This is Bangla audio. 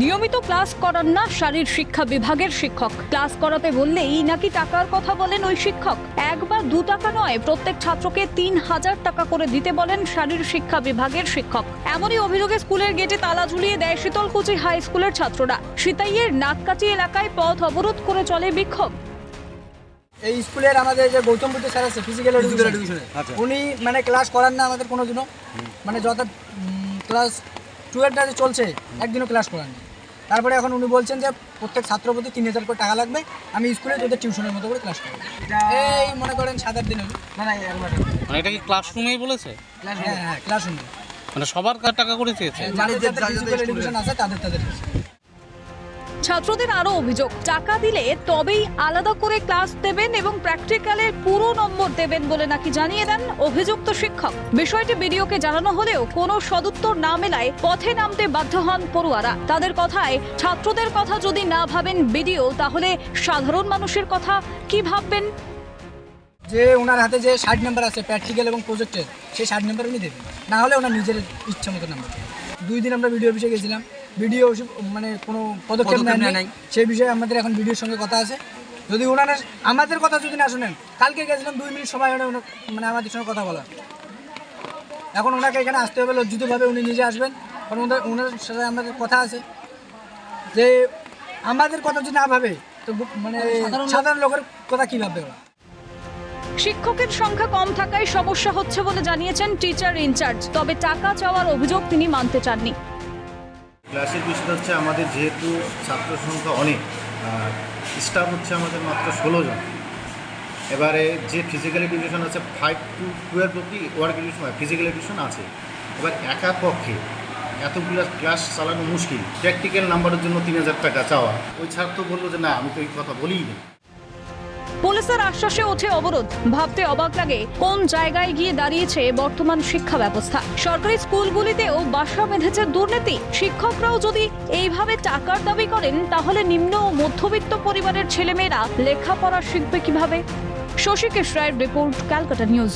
নিয়মিত ক্লাস করান না শারীর শিক্ষা বিভাগের শিক্ষক। ক্লাস করাতে বললেই নাকি টাকার কথা বলেন ওই শিক্ষক। এক বা দু টাকা নয় প্রত্যেক ছাত্রকে তিন হাজার টাকা করে দিতে বলেন শারীর শিক্ষা বিভাগের শিক্ষক। এমনই অভিযোগে স্কুলের গেটে তালা ঝুলিয়ে দেয় শীতলকুচি হাই স্কুলের ছাত্ররা। সিতাইয়ের নাককাচি এলাকায় পথ অবরোধ করে চলে বিক্ষোভ। এই স্কুলের আমাদের যে গৌতম বুদ্ধ স্যার আছে ফিজিক্যাল এডুকেশন উনি মানে ক্লাস করান না আমাদের কোনো দিনও মানে যত ক্লাস টুয়েলভটা যে চলছে একদিনও ক্লাস করাননি তারপরে এখন উনি বলছেন যে প্রত্যেক ছাত্র প্রতি তিন হাজার করে টাকা লাগবে আমি স্কুলে তোদের টিউশনের মতো করে ক্লাস করব। এই মনে করেন সাত আট দিন হলো না না একবার। মানে এটা কি ক্লাসরুমেই বলেছে? হ্যাঁ হ্যাঁ ক্লাসরুম মানে সবার টাকা করে চেয়েছে? যাদের আছে তাদের তাদের। ছাত্রদের আরও অভিযোগ, টাকা দিলে তবেই আলাদা করে ক্লাস দেবেন এবং প্র্যাকটিক্যালের পুরো নম্বর দেবেন বলে নাকি জানিয়ে দেন অভিযুক্ত শিক্ষক। বিষয়টি বিডিওকে জানানো হলেও কোনো সদুত্তর না মেলায় পথে নামতে বাধ্য হন পড়ুয়ারা। তাদের কথায়, ছাত্রদের কথা যদি না ভাবেন বিডিও, তাহলে সাধারণ মানুষের কথা কি ভাববেন? যে ওনার হাতে যে ষাট নাম্বার আছে প্র্যাকটিক্যাল এবং প্রজেক্টের সেই ষাট নাম্বার উনি দেবেন। না হলে ওনার নিজের ইচ্ছা মতো নাম্বার দুই দিন আমরা ভিডিও অফিসে গেছিলাম। ভিডিও মানে কোনো পদক্ষেপ নেয় নাই। সেই বিষয়ে আমাদের এখন ভিডিওর সঙ্গে কথা আছে। যদি ওনারা আমাদের কথা যদি না শোনেন কালকে গেছিলাম দুই মিনিট সময় ওনার মানে আমাদের সঙ্গে কথা বলার। এখন ওনাকে এখানে আসতে হবে লজ্জিতভাবে উনি নিজে আসবেন। কারণ ওনার ওনার সাথে আমাদের কথা আছে। যে আমাদের কথা যদি না ভাবে তো মানে সাধারণ লোকের কথা কী ভাববে ওরা? শিক্ষকের সংখ্যা কম থাকায় সমস্যা হচ্ছে বলে জানিয়েছেন টিচার ইনচার্জ। তবে টাকা চাওয়ার অভিযোগ তিনি মানতে চাননি। ক্লাসের বিষয়টা হচ্ছে আমাদের যেহেতু ছাত্র সংখ্যা অনেক স্টাফ হচ্ছে আমাদের মাত্র ষোলো জন। এবারে যে ফিজিক্যাল এডুকেশন আছে ফাইভ টু টুয়েলভ অব্দি ওয়ার্ক এডুকেশন ফিজিক্যাল এডুকেশন আছে। এবার একা পক্ষে এতগুলো ক্লাস চালানো মুশকিল। প্র্যাকটিক্যাল নাম্বারের জন্য তিন হাজার টাকা চাওয়া। ওই ছাত্র বলল যে, না, আমি তো এই কথা বলিই নি। পুলিশের আশ্বাসে ওঠে অবরোধ। ভাবতে অবাক লাগে কোন জায়গায় গিয়ে দাঁড়িয়েছে বর্তমান শিক্ষা ব্যবস্থা। সরকারি স্কুলগুলিতেও বাসা বেঁধেছে দুর্নীতি। শিক্ষকরাও যদি এইভাবে টাকার দাবি করেন, তাহলে নিম্ন ও মধ্যবিত্ত পরিবারের ছেলেমেয়েরা লেখাপড়া শিখবে কীভাবে? শশীকেশ রায়ের রিপোর্ট, ক্যালকাটা নিউজ।